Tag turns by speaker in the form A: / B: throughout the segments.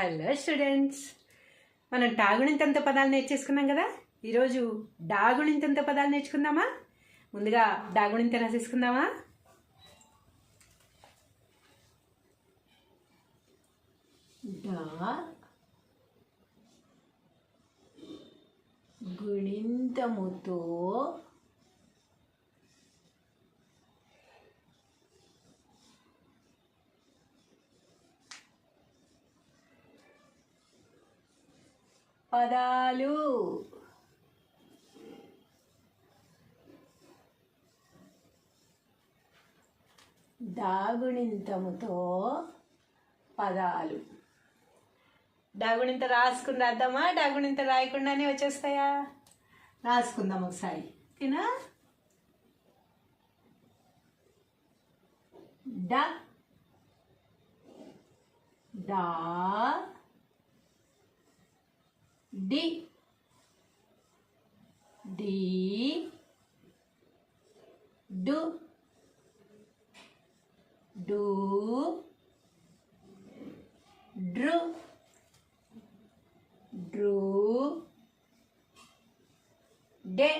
A: Hello students మనం డాగుణింతంత పదాలు నేర్చేసుకున్నాం కదా? ఈరోజు డాగుణింతంత పదాలు నేర్చుకుందామా? ముందుగా డాగుణింత రాసేసుకుందామా? డా గుణింతముతో పదాలు. దాగుణింతముతో పదాలు. డాగుణింత రాసుకుని రాద్దామా డాగుణింత రాయకుండానే వచ్చేస్తాయా? రాసుకుందాం ఒకసారి. ఓకేనా డ. డా. డి. డి. డు. డు. డ్రు. డ్రు. డే.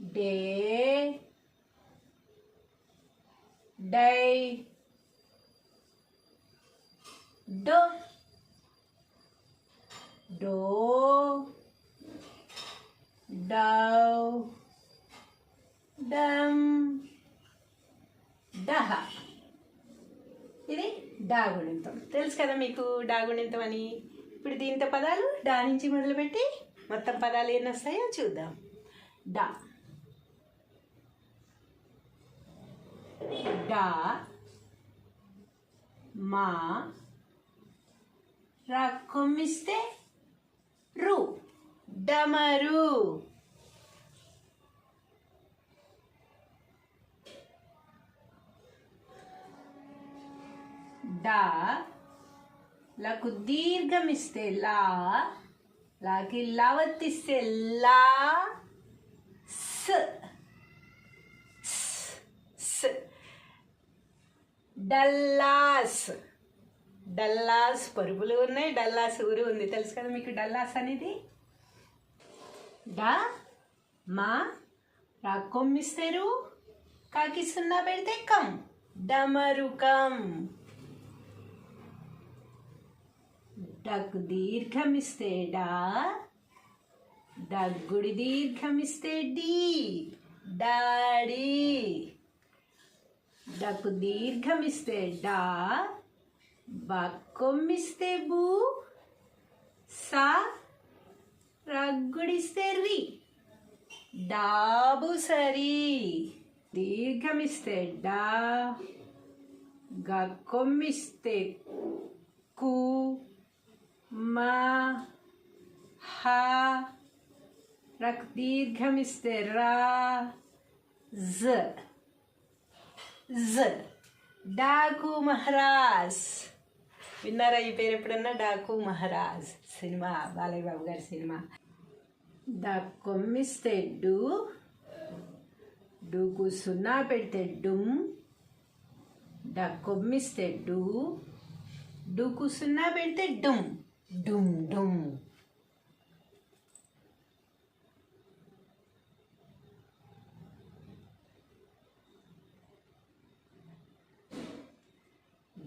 A: డే. డై. డో డౌ డమ్ డహ ఇది డాగుణింతం తెలుసు కదా మీకు డాగుణింతం అని. ఇప్పుడు దీంతో పదాలు డా నుంచి మొదలుపెట్టి మొత్తం పదాలు ఎన్ని వస్తాయో చూద్దాం. డా. డా. మా. రా కొమ్మిస్తే రు. డమరు. డా. లకు దీర్ఘమిస్తే లా లాకి లావత్తిస్తే లా స్ డల్లాస్. డల్లాస్ పరుపులు ఉన్నాయి డల్లాస్ ఊరు ఉంది. తెలుసు కదా మీకు డల్లాస్ అనేది? డ మా రా కొమ్మిస్తారు. కాకి సున్నా పెడితే కం. డమరుకం డగ్గు దీర్ఘమిస్తే డా డగ్గుడి దీర్ఘమిస్తే డీ డాడీ? డగ్గు దీర్ఘమిస్తే డా బక్కొమ్మిస్తే బూ సా? రగ్గుడిస్తే రి డాబు సరి? దీర్ఘమిస్తే డా గక్కొమ్మిస్తే కు మా హా రక్ దీర్ఘమిస్తే రా జ జ డాకు మహారాజ్ విన్నారా ఈ పేరు ఎప్పుడన్నా డాకు మహారాజ్ సినిమా బాలయ్య బాబు గారి సినిమా ద కొమ్మిస్తే డు డూకు సున్నా పెడితే డుమ్ ద కొమ్మిస్తే డు డూకు సున్నా పెడితే డుమ్ డుమ్ డుమ్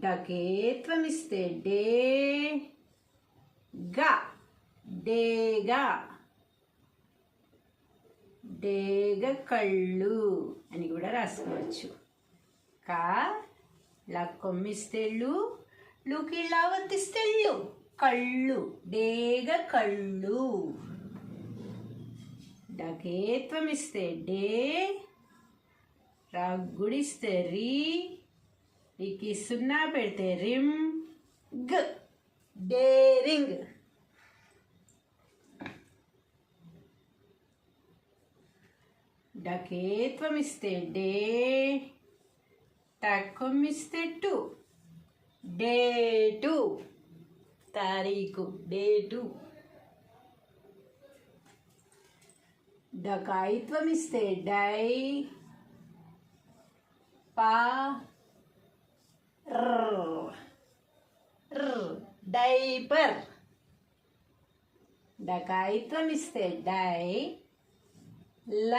A: డకేత్వమిస్తే డే గా. డేగా డేగ కళ్ళు అని కూడా రాసుకోవచ్చు. కా. లా. కొమ్మిస్తేళ్ళు లుకి లావత్తిస్తేళ్ళు కళ్ళు. డేగ కళ్ళు. డకేత్వమిస్తే డే. రాగుడిస్తే రీ. రీకి సున్నా పెడితే రిమ్ గ. డేరింగ్ డకేత్వమిస్తే డే టక్కొమ్మిస్తే టు. డేటు తారీఖు డే టు. డకాయిత్వం ఇస్తే డై పా డైపర్ డకాయిత్వం ఇస్తే డై ల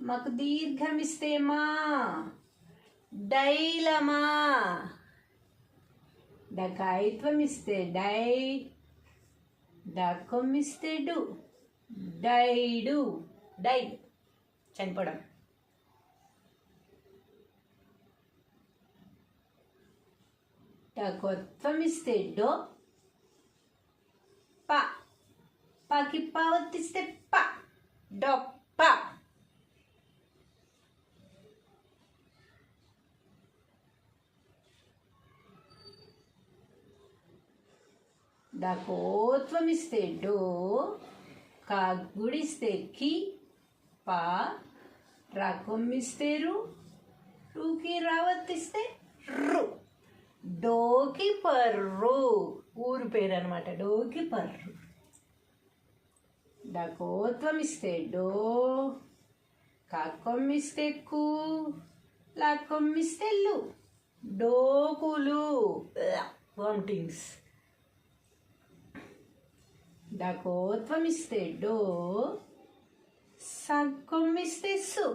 A: మాకు దీర్ఘం ఇస్తే మా డైలమా డకాయిత్వం ఇస్తే డై డకం ఇస్తే డు డైడు డై చనిపోవడం డకొత్వం ఇస్తే డో ప. పకి ప. ఒత్తిస్తే ప. డొప్ప డకోత్వం ఇస్తే డో కాగుడిస్తే కి పా. రకొమ్మిస్తే రు రూకి రావత్తిస్తే డోకి పర్రు ఊరు పేరు అనమాట డోకి పర్రు డకోత్వం ఇస్తే డో కాకొమ్మిస్తే కు లాకొమ్మిస్తే లు డోకులు వామిటింగ్స్. డకోత్వం ఇస్తే డో సగ్గొమ్మిస్తే సు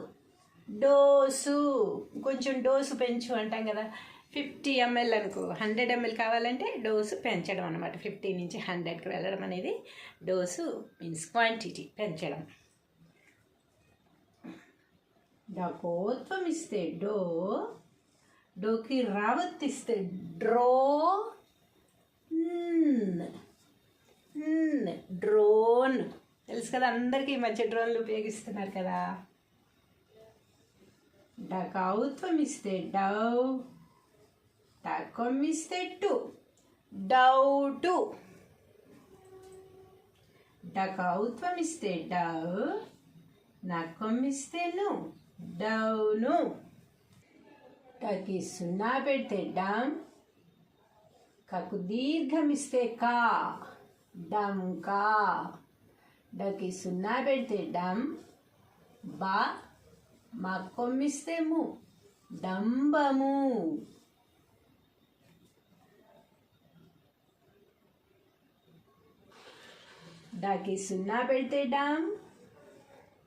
A: డోసు. కొంచెం డోసు పెంచు అంటాం కదా. ఫిఫ్టీ ఎంఎల్ అనుకో. హండ్రెడ్ ఎంఎల్ కావాలంటే డోసు పెంచడం అనమాట ఫిఫ్టీ నుంచి హండ్రెడ్కి వెళ్ళడం అనేది డోసు మీన్స్ క్వాంటిటీ పెంచడం. డకోత్వం ఇస్తే డో డోకి రావత్తిస్తే డ్రో డ్రోన్. తెలుసు కదా అందరికీ ఈ మధ్య డ్రోన్లు ఉపయోగిస్తున్నారు కదా. డకౌత్వం ఇస్తే డవ్ టకం ఇస్తే టు డౌటు డకౌత్వం ఇస్తే డవ్ నకం ఇస్తే ను డౌను టకి సున్నా పెడితే డమ్ కకు దీర్ఘం ఇస్తే కా డమ్ కా డకి సున్నా పెడితే డమ్ బా మా కొమ్మిస్తే ము డంబము డాకి సున్నా పెడితే డమ్.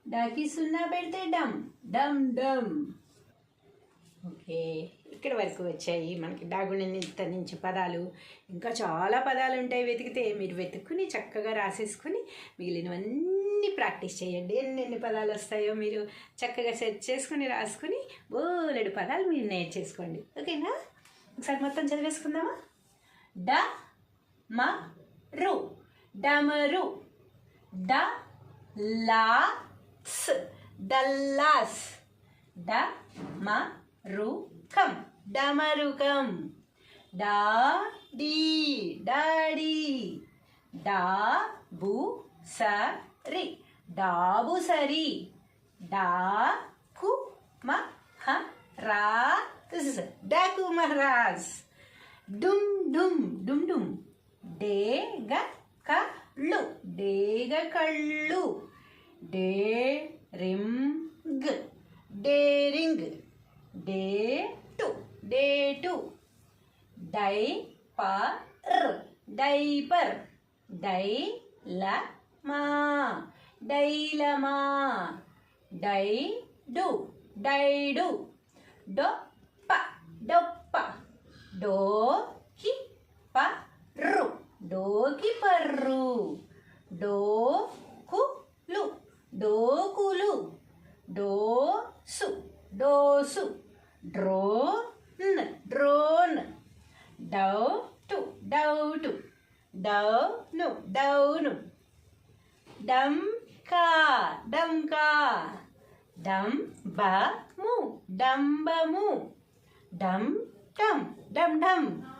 A: డాకి సున్నా పెడితే డమ్. డమ్ డమ్. ఓకే. ఇక్కడ వరకు వచ్చాయి మనకి డాగుణిత నుంచి పదాలు. ఇంకా చాలా పదాలు ఉంటాయి వెతికితే. మీరు వెతుక్కుని చక్కగా రాసేసుకుని మిగిలినవన్నీ ప్రాక్టీస్ చేయండి. ఎన్నెన్ని పదాలు వస్తాయో మీరు చక్కగా సెట్ చేసుకుని రాసుకుని బోలెడు పదాలు మీరు నేర్చేసుకోండి ఓకేనా? ఒకసారి మొత్తం చదివేసుకుందామా? డ మ రు. డమరు. డ లాస్ డల్లాస్. డ మ రు కం డమరుకం. డా డీ. డాడీ. డా బు సరి డాబు సరి డా కు మ హ రా డాకు మహారాజ్ డుమ్ డుమ్ డుమ్ డుమ్. డే గ కళ్ళు డేగ కళ్ళు డే రింగ్ డేరింగ్. డే టు డే టు డై పర్ డైపర్. డై ల మా డైలమా. డై డు డైడు. డొప్ప. డొప్ప. డో కి ప రు డోకి పర్రు డోకులు. డోకులు. Dose. Dose. Drone. Drone. Doubt. Doubt. Down. Down. డంకా. డంకా. డంబము. డంబము. డం టం డం డం